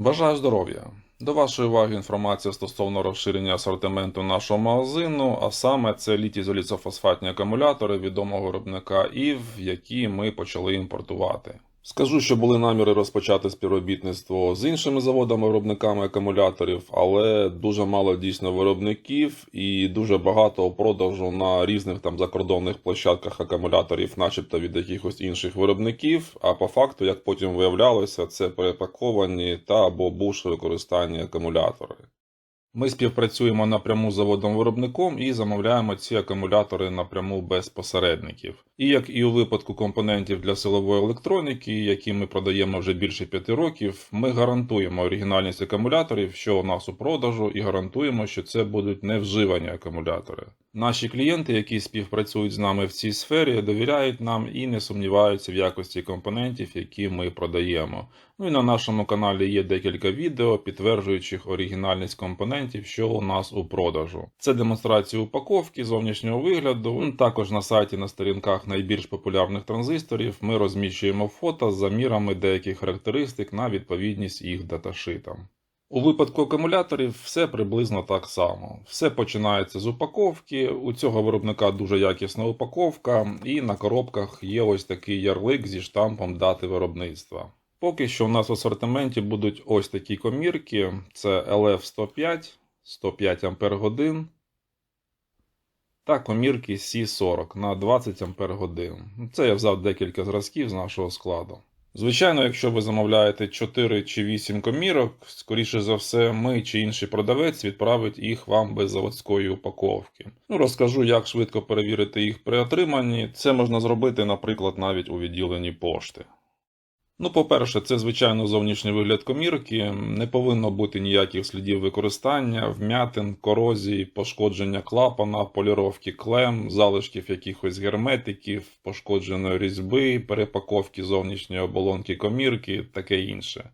Бажаю здоров'я! До вашої уваги інформація стосовно розширення асортименту нашого магазину, а саме це літізоліцофосфатні акумулятори відомого виробника ІВ, які ми почали імпортувати. Скажу, що були наміри розпочати співробітництво з іншими заводами-виробниками акумуляторів, але дуже мало дійсно виробників і дуже багато продажу на різних там закордонних площадках акумуляторів, начебто від якихось інших виробників. А по факту, як потім виявлялося, це перепаковані та або буш використанні акумулятори. Ми співпрацюємо напряму з заводом-виробником і замовляємо ці акумулятори напряму без посередників. І як і у випадку компонентів для силової електроніки, які ми продаємо вже більше п'яти років, ми гарантуємо оригінальність акумуляторів, що у нас у продажу, і гарантуємо, що це будуть невживані акумулятори. Наші клієнти, які співпрацюють з нами в цій сфері, довіряють нам і не сумніваються в якості компонентів, які ми продаємо. Ну і на нашому каналі є декілька відео, підтверджуючих оригінальність компонентів, що у нас у продажу. Це демонстрація упаковки, зовнішнього вигляду. Також на сайті на сторінках найбільш популярних транзисторів ми розміщуємо фото з замірами деяких характеристик на відповідність їх даташитам. У випадку акумуляторів все приблизно так само. Все починається з упаковки. У цього виробника дуже якісна упаковка, і на коробках є ось такий ярлик зі штампом дати виробництва. Поки що у нас в асортименті будуть ось такі комірки: це LF105, 105 Ампер годин та комірки C40 на 20 Ампер годин. Це я взяв декілька зразків з нашого складу. Звичайно, якщо ви замовляєте 4 чи 8 комірок, скоріше за все, ми чи інший продавець відправить їх вам без заводської упаковки. Ну, розкажу, як швидко перевірити їх при отриманні. Це можна зробити, наприклад, навіть у відділенні пошти. Ну, по-перше, це звичайно зовнішній вигляд комірки. Не повинно бути ніяких слідів використання, вмятин, корозії, пошкодження клапана, поліровки клем, залишків якихось герметиків, пошкодженої різьби, перепаковки зовнішньої оболонки комірки, таке інше.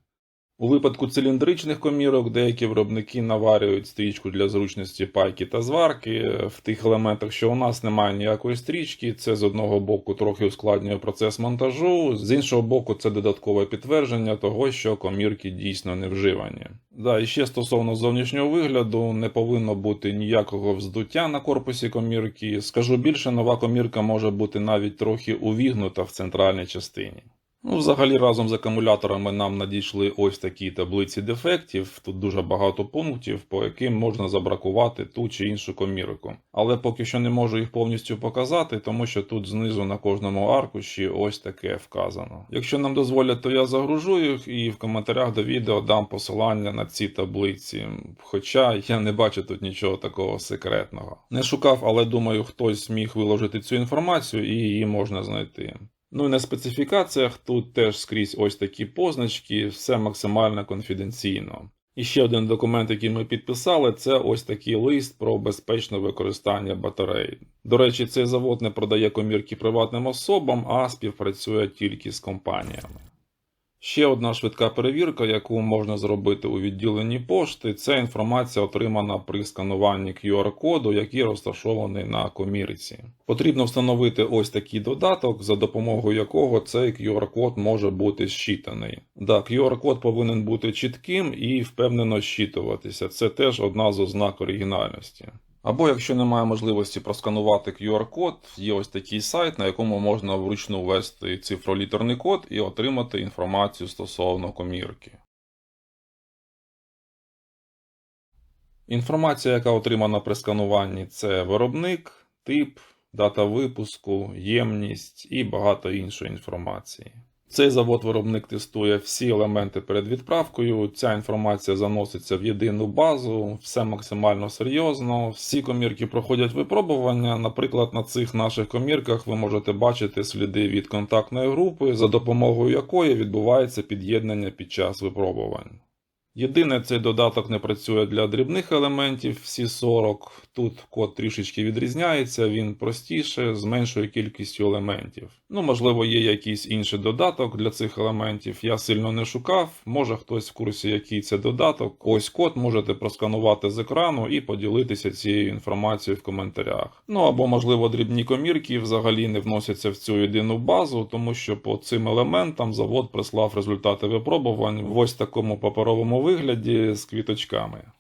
У випадку циліндричних комірок деякі виробники наварюють стрічку для зручності пайки та зварки. В тих елементах, що у нас немає ніякої стрічки, це з одного боку трохи ускладнює процес монтажу, з іншого боку, це додаткове підтвердження того, що комірки дійсно не вживані. Да, і ще стосовно зовнішнього вигляду, не повинно бути ніякого вздуття на корпусі комірки. Скажу більше, нова комірка може бути навіть трохи увігнута в центральній частині. Ну, взагалі, разом з акумуляторами нам надійшли ось такі таблиці дефектів. Тут дуже багато пунктів, по яким можна забракувати ту чи іншу комірку. Але поки що не можу їх повністю показати, тому що тут знизу на кожному аркуші ось таке вказано. Якщо нам дозволять, то я загружу їх і в коментарях до відео дам посилання на ці таблиці. Хоча я не бачу тут нічого такого секретного. Не шукав, але думаю, хтось міг виложити цю інформацію і її можна знайти. Ну і на специфікаціях тут теж скрізь ось такі позначки, все максимально конфіденційно. І ще один документ, який ми підписали, це ось такий лист про безпечне використання батарей. До речі, цей завод не продає комірки приватним особам, а співпрацює тільки з компаніями. Ще одна швидка перевірка, яку можна зробити у відділенні пошти, це інформація отримана при скануванні QR-коду, який розташований на комірці. Потрібно встановити ось такий додаток, за допомогою якого цей QR-код може бути зчитаний. Да, QR-код повинен бути чітким і впевнено зчитуватися. Це теж одна з ознак оригінальності. Або якщо немає можливості просканувати QR-код, є ось такий сайт, на якому можна вручну ввести цифролітерний код і отримати інформацію стосовно комірки. Інформація, яка отримана при скануванні, це виробник, тип, дата випуску, ємність і багато іншої інформації. Цей завод-виробник тестує всі елементи перед відправкою. Ця інформація заноситься в єдину базу, все максимально серйозно. Всі комірки проходять випробування. Наприклад, на цих наших комірках ви можете бачити сліди від контактної групи, за допомогою якої відбувається під'єднання під час випробувань. Єдине, цей додаток не працює для дрібних елементів, всі 40. Тут код трішечки відрізняється, він простіше, з меншою кількістю елементів. Ну, можливо, є якийсь інший додаток для цих елементів. Я сильно не шукав. Може хтось в курсі, який це додаток. Ось код можете просканувати з екрану і поділитися цією інформацією в коментарях. Ну або, можливо, дрібні комірки взагалі не вносяться в цю єдину базу, тому що по цим елементам завод прислав результати випробувань в ось такому паперовому вигляді з квіточками.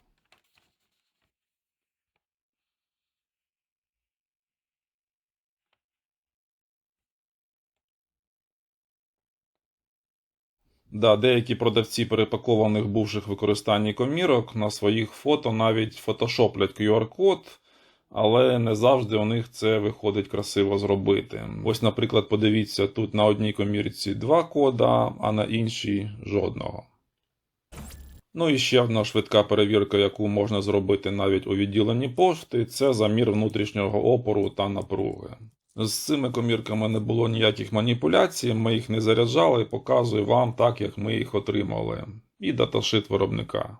Да, деякі продавці перепакованих бувших використанні комірок на своїх фото навіть фотошоплять QR-код, але не завжди у них це виходить красиво зробити. Ось, наприклад, подивіться, тут на одній комірці два кода, а на іншій жодного. Ну і ще одна швидка перевірка, яку можна зробити навіть у відділенні пошти, це замір внутрішнього опору та напруги. З цими комірками не було ніяких маніпуляцій, ми їх не заряджали, показую вам так, як ми їх отримали. І даташит виробника.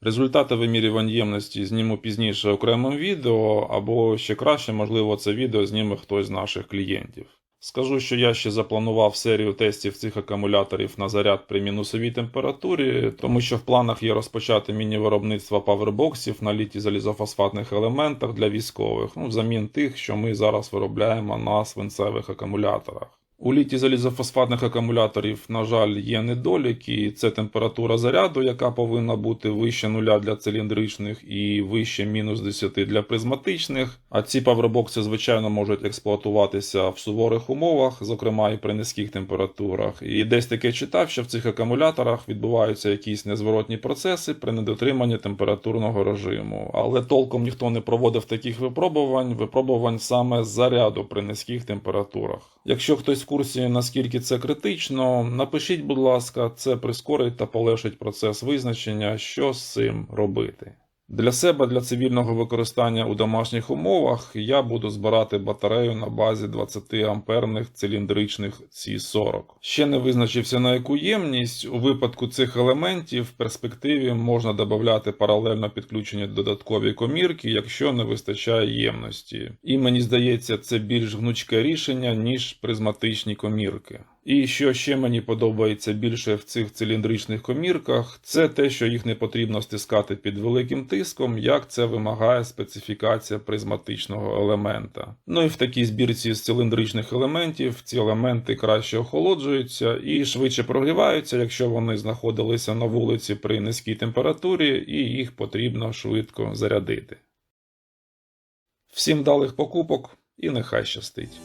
Результати вимірювань ємності зніму пізніше окремим відео, або ще краще, можливо, це відео зніме хтось з наших клієнтів. Скажу, що я ще запланував серію тестів цих акумуляторів на заряд при мінусовій температурі, тому що в планах є розпочати міні-виробництво павербоксів на літі залізофосфатних елементах для військових, ну, взамін тих, що ми зараз виробляємо на свинцевих акумуляторах. У літі залізофосфатних акумуляторів, на жаль, є недоліки. Це температура заряду, яка повинна бути вище нуля для циліндричних і вище мінус 10 для призматичних. А ці павербокси, звичайно, можуть експлуатуватися в суворих умовах, зокрема і при низьких температурах. І десь таке читав, що в цих акумуляторах відбуваються якісь незворотні процеси при недотриманні температурного режиму. Але толком ніхто не проводив таких випробувань, випробувань саме заряду при низьких температурах. Якщо хтось курсі, наскільки це критично, напишіть, будь ласка, це прискорить та полегшить процес визначення, що з цим робити. Для себе, для цивільного використання у домашніх умовах, я буду збирати батарею на базі 20 амперних циліндричних C40. Ще не визначився на яку ємність. У випадку цих елементів в перспективі можна додати паралельно підключені додаткові комірки, якщо не вистачає ємності. І мені здається, це більш гнучке рішення, ніж призматичні комірки. І що ще мені подобається більше в цих циліндричних комірках, це те, що їх не потрібно стискати під великим тиском, як це вимагає специфікація призматичного елемента. Ну і в такій збірці з циліндричних елементів ці елементи краще охолоджуються і швидше прогріваються, якщо вони знаходилися на вулиці при низькій температурі, і їх потрібно швидко зарядити. Всім далих покупок і нехай щастить!